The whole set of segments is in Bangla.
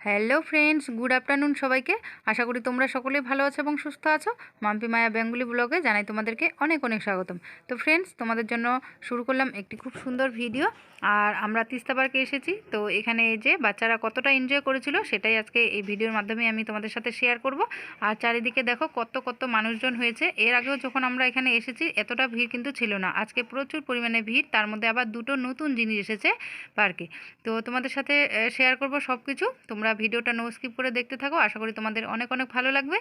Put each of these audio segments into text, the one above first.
হ্যালো ফ্রেন্ডস গুড আফটারনুন সবাইকে। আশা করি তোমরা সকলে ভালো আছো এবং সুস্থ আছো। মাম্পি মায়া বেঙ্গুলি ব্লগে জানাই তোমাদেরকে অনেক অনেক স্বাগতম। তো ফ্রেন্ডস তোমাদের জন্য শুরু করলাম একটি খুব সুন্দর ভিডিও আর আমরা তিস্তা পার্কে এসেছি। তো, এখানে এই যে বাচ্চারা কতটা এনজয় করেছিল, সেটাই আজকে এই ভিডিওর মাধ্যমে আমি তোমাদের সাথে শেয়ার করব। আর চারিদিকে দেখো কত কত মানুষজন হয়েছে। এর আগেও যখন আমরা এখানে এসেছি, এতটা ভিড় কিন্তু ছিল না। আজকে প্রচুর পরিমাণে ভিড়। তার মধ্যে আবার দুটো নতুন জিনিস এসেছে পার্কে। তো, তোমাদের সাথে শেয়ার করব সব কিছু তোমরা ভিডিওটা নো স্কিপ করে দেখতে থাকো। আশা করি তোমাদের অনেক অনেক ভালো লাগবে।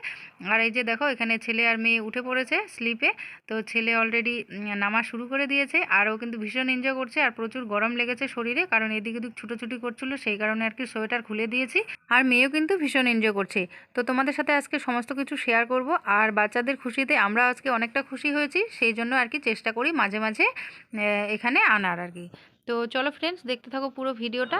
আর এই যে দেখো, এখানে ছেলে আর মেয়ে উঠে পড়েছে স্লিপে তো ছেলে অলরেডি নামা শুরু করে দিয়েছে। আর ও কিন্তু ভীষণ এনজয় করছে আর প্রচুর গরম লেগেছে শরীরে। কারণ এদিক ওদিক ছুটোছুটি করছিল, সেই কারণে আর কি সোয়েটার খুলে দিয়েছি। আর মেয়েও কিন্তু ভীষণ এনজয় করছে। তো তোমাদের সাথে আজকে সমস্ত কিছু শেয়ার করব। আর বাচ্চাদের খুশিতে আমরা আজকে অনেকটা খুশি হয়েছি। সেই জন্য আর কি চেষ্টা করি মাঝে মাঝে এখানে আনার আর কি। তো চলো ফ্রেন্ডস দেখতে থাকো পুরো ভিডিওটা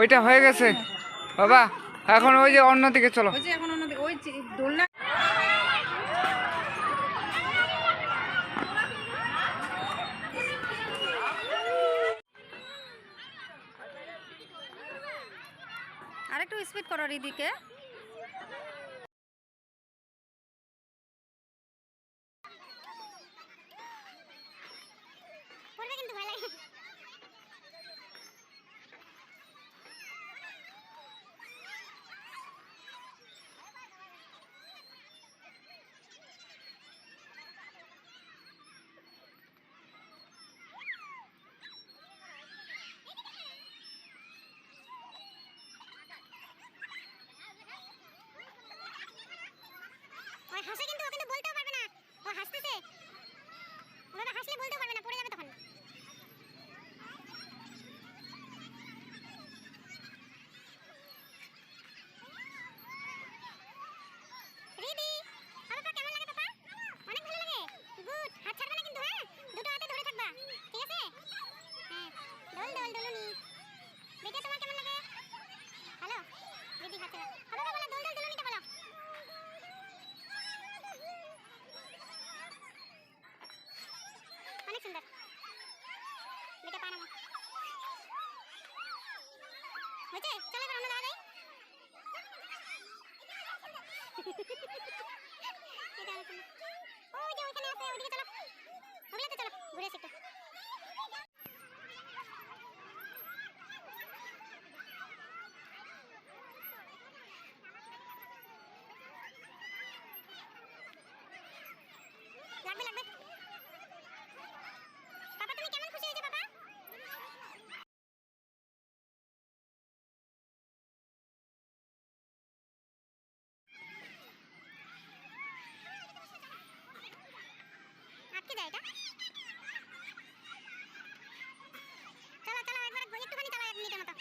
ওইটা হয়ে গেছে। বাবা এখন ওই যে অন্যদিকে চলো। ওই যে এখন অন্যদিকে ওই যে আরেকটু স্পিড করো রিদিকে। পড়বে কিন্তু ভালো লাগে হাসে কিন্তু ও কিন্তু বলতেও পারবে না। ও হাসতেছে। ওভাবে হাসলে বলতেও পারবে না, পড়ে যাবে তখন। হয়েছে? চলে এবার আমরা দাঁড়াই। এটা ওইখানে আছে, ওইদিকে চলো। ওগুলোতে চলো, ঘুরে আসি একটু লাগবে লাগবে পাপা তুমি কেমন খুশি হয়েছে পাপা আটকে যায় এটা। চলো চলো একবার একটুখানি চালাও এক মিনিটের মতো।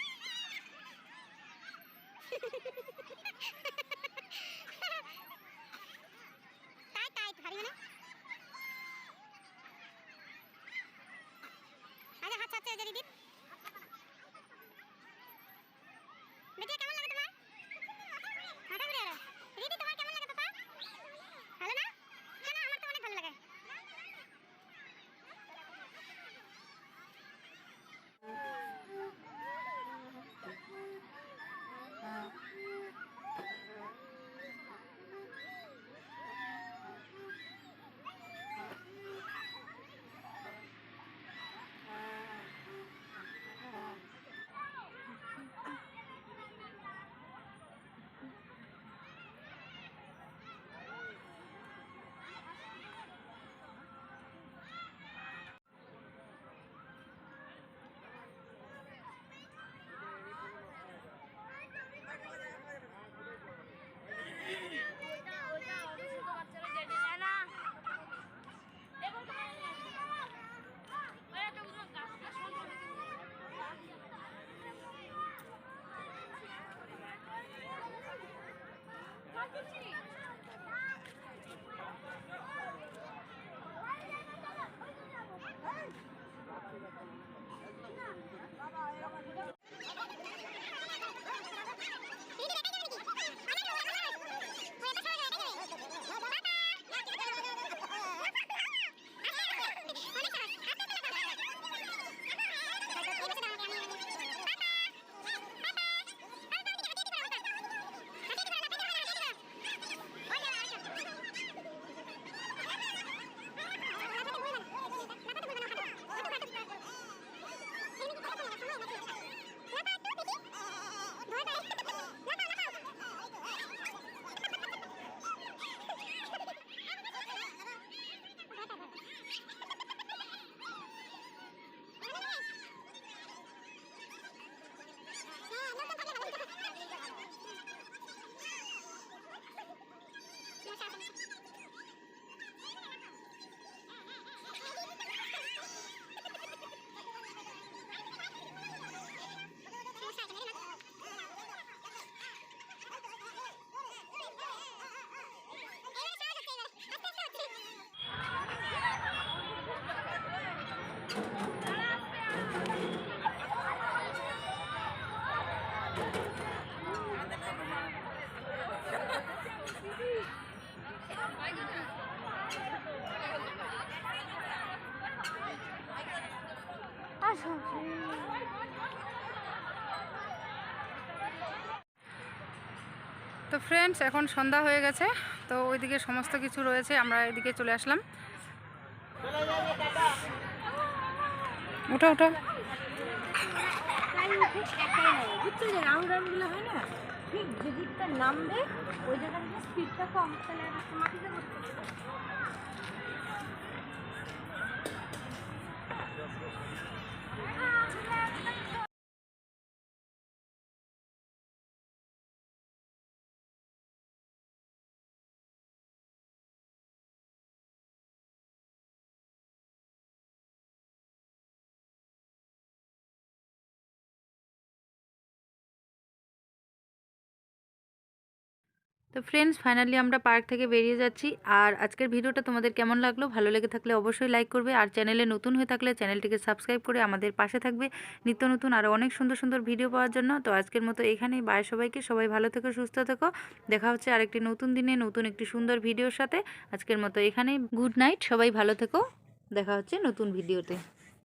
তো ফ্রেন্ডস এখন সন্ধ্যা হয়ে গেছে, তো ওইদিকে সমস্ত কিছু রয়েছে, আমরা এদিকে চলে আসলাম। ওটা ওটা। বুঝছ যে ঠিক যেদিকটা নামবে ওই জায়গাটা স্পিডটা কম তাহলে মাটিতে তো ফ্রেন্ডস ফাইনালি আমরা পার্ক থেকে বেরিয়ে যাচ্ছি। আর আজকের ভিডিওটা তোমাদের কেমন লাগল? ভালো লেগে থাকলে অবশ্যই লাইক করবে। আর চ্যানেলে নতুন হয়ে থাকলে চ্যানেলটিকে সাবস্ক্রাইব করে আমাদের পাশে থাকবে। নিত্য নতুন আরও অনেক সুন্দর সুন্দর ভিডিও পাওয়ার জন্য। তো আজকের মতো এখানেই। বাই সবাইকে। সবাই ভালো থেকো, সুস্থ থেকো। দেখা হচ্ছে আরেকটি নতুন দিনে, নতুন একটি সুন্দর ভিডিওর সাথে। আজকের মতো এখানেই। গুড নাইট সবাই ভালো থেকো। দেখা হচ্ছে নতুন ভিডিওতে